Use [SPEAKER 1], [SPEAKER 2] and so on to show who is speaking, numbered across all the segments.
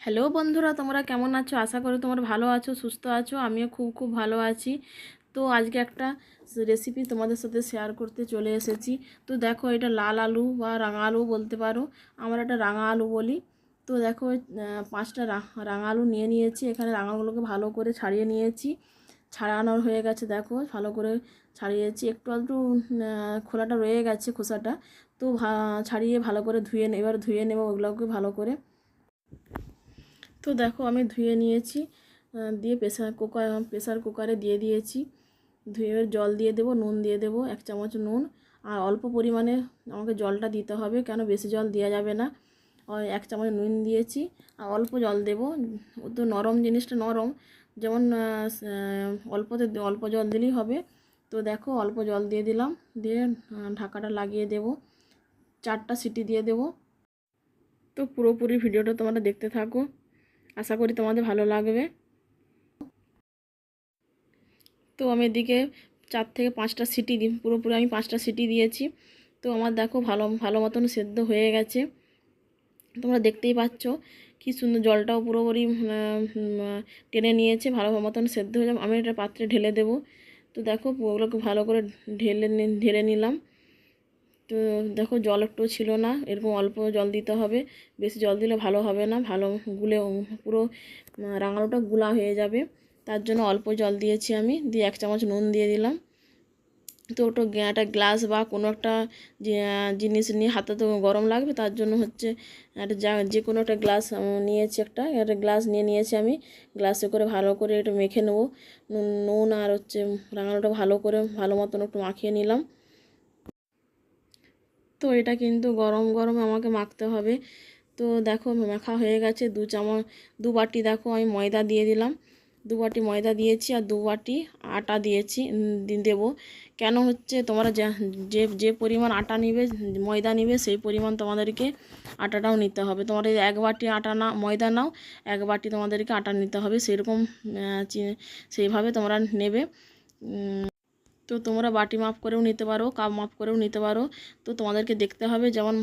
[SPEAKER 1] Hello বন্ধুরা, তোমরা কেমন আছো? আশা করি তোমরা ভালো আছো, সুস্থ আছো। আমিও খুব খুব ভালো আছি। তো আজকে একটা রেসিপি তোমাদের সাথে শেয়ার করতে চলে এসেছি। তো দেখো, এটা লাল আলু বা রাঙা আলু বলতে পারো। আমরা এটা রাঙা আলু বলি। তো দেখো পাঁচটা রাঙা আলু নিয়ে নিয়েছি। এখানে রাঙাগুলোকে ভালো করে ছাড়িয়ে নিয়েছি। ছাড়ানোর হয়ে গেছে, দেখো, ভালো করে ছাড়িয়েছি। একটু একটু খোলাটা রয়ে গেছে খোসাটা। তো ছাড়িয়ে ভালো করে ধুয়ে এবার ধুয়ে নেব ওগুলোকে ভালো করে। তো দেখো আমি ধুয়ে নিয়েছি দিয়ে প্রেসার কুকার, প্রেসার কুকারে দিয়ে দিয়েছি। ধুয়ে জল দিয়ে দেবো, নুন দিয়ে দেবো, এক চামচ নুন। আর অল্প পরিমাণে আমাকে জলটা দিতে হবে, কেন বেশি জল দেওয়া যাবে না। এক চামচ নুন দিয়েছি, আর অল্প জল দেবো। তো নরম জিনিসটা নরম, যেমন অল্পতে অল্প জল দিলেই হবে। তো দেখো অল্প জল দিয়ে দিলাম, দিয়ে ঢাকাটা লাগিয়ে দেবো। চারটা সিটি দিয়ে দেবো। তো পুরোপুরি ভিডিওটা তোমরা দেখতে থাকো। আশা করি তোমাদের ভালো লাগবে। তো আমি এদিকে চার থেকে পাঁচটা সিটি দিই পুরোপুরি আমি পাঁচটা সিটি দিয়েছি। তো আমার দেখো ভালো ভালো মতন সেদ্ধ হয়ে গেছে। তোমরা দেখতেই পাচ্ছ কি সুন্দর জলটাও পুরোপুরি টেনে নিয়েছে, ভালো মতন সেদ্ধ হয়ে যাবে। আমি এটা পাত্রে ঢেলে দেবো। তো দেখো ওগুলোকে ভালো করে ঢেলে ঢেলে নিলাম। তো দেখো জল একটু ছিল না এরকম অল্প জল দিতে হবে। বেশি জল দিলে ভালো হবে না ভালো গুলে পুরো উম, রাঙালুটা গুলা হয়ে যাবে। তার জন্য অল্প জল দিয়েছি আমি দিয়ে এক চামচ নুন দিয়ে দিলাম। তো ওটা একটা গ্লাস বা কোনো একটা জিনিস নিয়ে হাতে তো গরম লাগবে তার জন্য হচ্ছে একটা যা যে কোনো একটা গ্লাস নিয়েছি একটা একটা গ্লাস নিয়ে নিয়েছি আমি। গ্লাসে করে ভালো করে একটু মেখে নেব। নুন নুন আর হচ্ছে রাঙালুটা ভালো করে ভালো মতন একটু মাখিয়ে নিলাম। তো এটা কিন্তু গরম গরম আমাকে মাখতে হবে। তো দেখো মাখা হয়ে গেছে, দু চামচ, দু বাটি দেখো আমি ময়দা দিয়ে দিলাম। দু বাটি ময়দা দিয়েছি আর দু বাটি আটা দিয়েছি দেবো। কেন হচ্ছে তোমরা যে যে পরিমাণ আটা নিবে, ময়দা নিবে, সেই পরিমাণ তোমাদেরকে আটাটাও নিতে হবে। এই এক বাটি আটা না, ময়দা নাও, এক বাটি তোমাদেরকে আটা নিতে হবে। সেরকম সেইভাবে তোমরা নেবে। তো তোমরা বাটি মাপ করেও নিতে পারো, কাপ মাপ করেও নিতে পারো। তো তোমাদেরকে দেখতে হবে, যেমন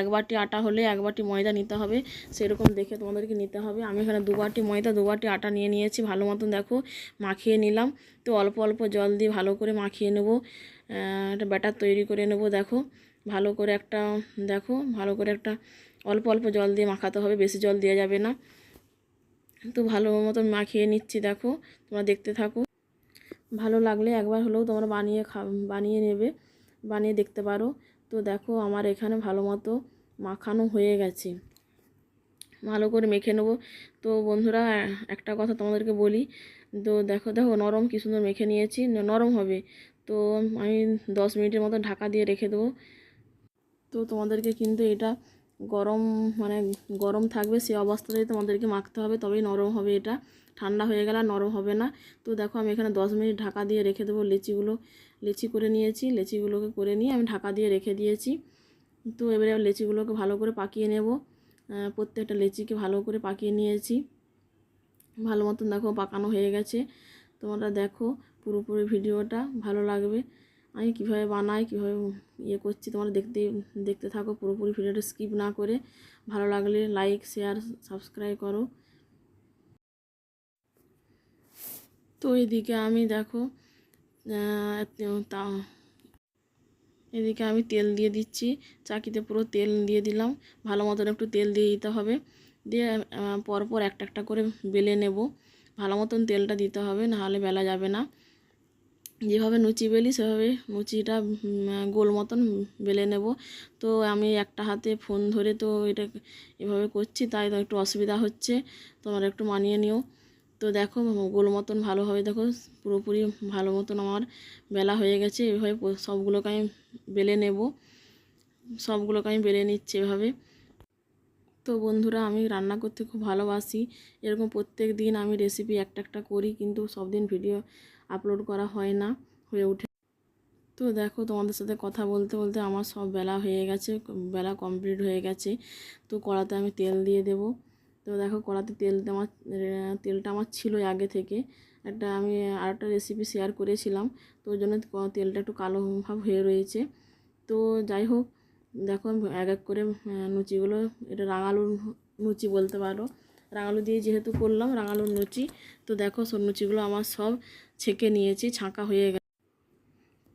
[SPEAKER 1] এক বাটি আটা হলে এক বাটি ময়দা নিতে হবে, সেরকম দেখে তোমাদেরকে নিতে হবে। আমি এখানে দু বাটি ময়দা, দু বাটি আটা নিয়ে নিয়েছি, ভালো মতন দেখো, মাখিয়ে নিলাম। তো অল্প অল্প জল দিয়ে ভালো করে মাখিয়ে নেব একটা ব্যাটার তৈরি করে নেব, দেখো। ভালো করে একটা, দেখো, ভালো করে একটা অল্প অল্প জল দিয়ে মাখাতে হবে, বেশি জল দেওয়া যাবে না। তো ভালো মতন মাখিয়ে নিচ্ছি, দেখো, তোমরা দেখতে থাকো। ভালো লাগলে একবার হলেও তোমরা বানিয়ে খা, বানিয়ে নেবে, বানিয়ে দেখতে পারো। তো দেখো আমার এখানে ভালো মতো মাখানো হয়ে গেছে। ভালো করে মেখে নেব। তো বন্ধুরা, একটা কথা তোমাদেরকে বলি, তো দেখো দেখো নরম কি সুন্দর মেখে নিয়েছি নরম হবে। তো আমি দশ মিনিটের মতো ঢাকা দিয়ে রেখে দেবো। তো তোমাদেরকে কিন্তু এটা গরম মানে গরম থাকবে সেই অবস্থাতেই তোমাদেরকে মাখতে হবে, তবেই নরম হবে এটা। ঠান্ডা হয়ে গেলে নরম হবে না। তো দেখো আমি এখানে দশ মিনিট ঢাকা দিয়ে রেখে দেবো লিচিগুলো। লিচি করে নিয়েছি, লিচিগুলোকে করে নিয়ে আমি ঢাকা দিয়ে রেখে দিয়েছি। তো এবারে লিচিগুলোকে ভালো করে পাকিয়ে নেব। প্রত্যেকটা লিচিকে ভালো করে পাকিয়ে নিয়েছি। ভালো মতন দেখো পাকানো হয়ে গেছে। তোমরা দেখো পুরোপুরি ভিডিওটা, ভালো লাগবে। আমি কীভাবে বানাই, কীভাবে ইয়ে করছি, তোমরা দেখতে দেখতে থাকো, পুরোপুরি ভিডিওটা স্কিপ না করে ভালো লাগলে লাইক শেয়ার সাবস্ক্রাইব করো। তো এদিকে আমি দেখো তা, এদিকে আমি তেল দিয়ে দিচ্ছি, চাকিতে পুরো তেল দিয়ে দিলাম, ভালো মতন একটু তেল দিয়ে দিতে হবে। দিয়ে পরপর একটা একটা করে বেলে নেব, ভালো মতন তেলটা দিতে হবে, নাহলে বেলা যাবে না। যেভাবে লুচি বেলি, সেভাবে লুচিটা গোল মতন বেলে নেব। তো আমি একটা হাতে ফোন ধরে তো এটা এভাবে করছি, তাই তো একটু অসুবিধা হচ্ছে। তোমরা একটু মানিয়ে নিও। তো দেখো, গোল মতন ভালোভাবে দেখো, পুরোপুরি ভালো মতন আমার বেলা হয়ে গেছে। এভাবে সবগুলোকে আমি বেলে নেব। সবগুলোকে আমি বেলে নিচ্ছি এভাবে। তো বন্ধুরা আমি রান্না করতে খুব ভালোবাসি। এরকম প্রত্যেক দিন আমি রেসিপি একটা একটা করি কিন্তু সব দিন ভিডিও আপলোড করা হয় না, হয়ে ওঠে তো দেখো তোমাদের সাথে কথা বলতে বলতে আমার সব বেলা হয়ে গেছে, বেলা কমপ্লিট হয়ে গেছে। তো কড়াতে আমি তেল দিয়ে দেব। তো দেখো কড়াতে তেল আমার তেলটা আমার ছিল আগে থেকে। একটা আমি আরেকটা রেসিপি শেয়ার করেছিলাম। তো ওই জন্য তেলটা একটু কালো ভাব হয়ে রয়েছে। তো যাই হোক দেখো, এক এক করে লুচিগুলো এটা রাঙালুর লুচি বলতে পারো। রাঙালু দিয়ে যেহেতু করলাম, রাঙালুর লুচি তো দেখো, সব লুচিগুলো আমার সব ছেঁকে নিয়েছি, ছাঁকা হয়ে গেছে।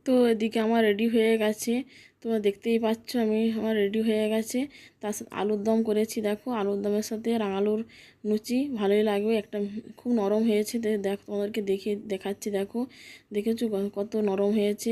[SPEAKER 1] তো এদিকে আমার রেডি হয়ে গেছে। তোমরা দেখতেই পাচ্ছ, আমি আমার রেডি হয়ে গেছে। তার সাথে আলুর দম করেছি, দেখো, আলুর দমের সাথে রাঙালুর লুচি ভালোই লাগবে। একটা খুব নরম হয়েছে দেখ, তোমাদেরকে দেখে দেখাচ্ছি, দেখো, দেখেছ কত নরম হয়েছে।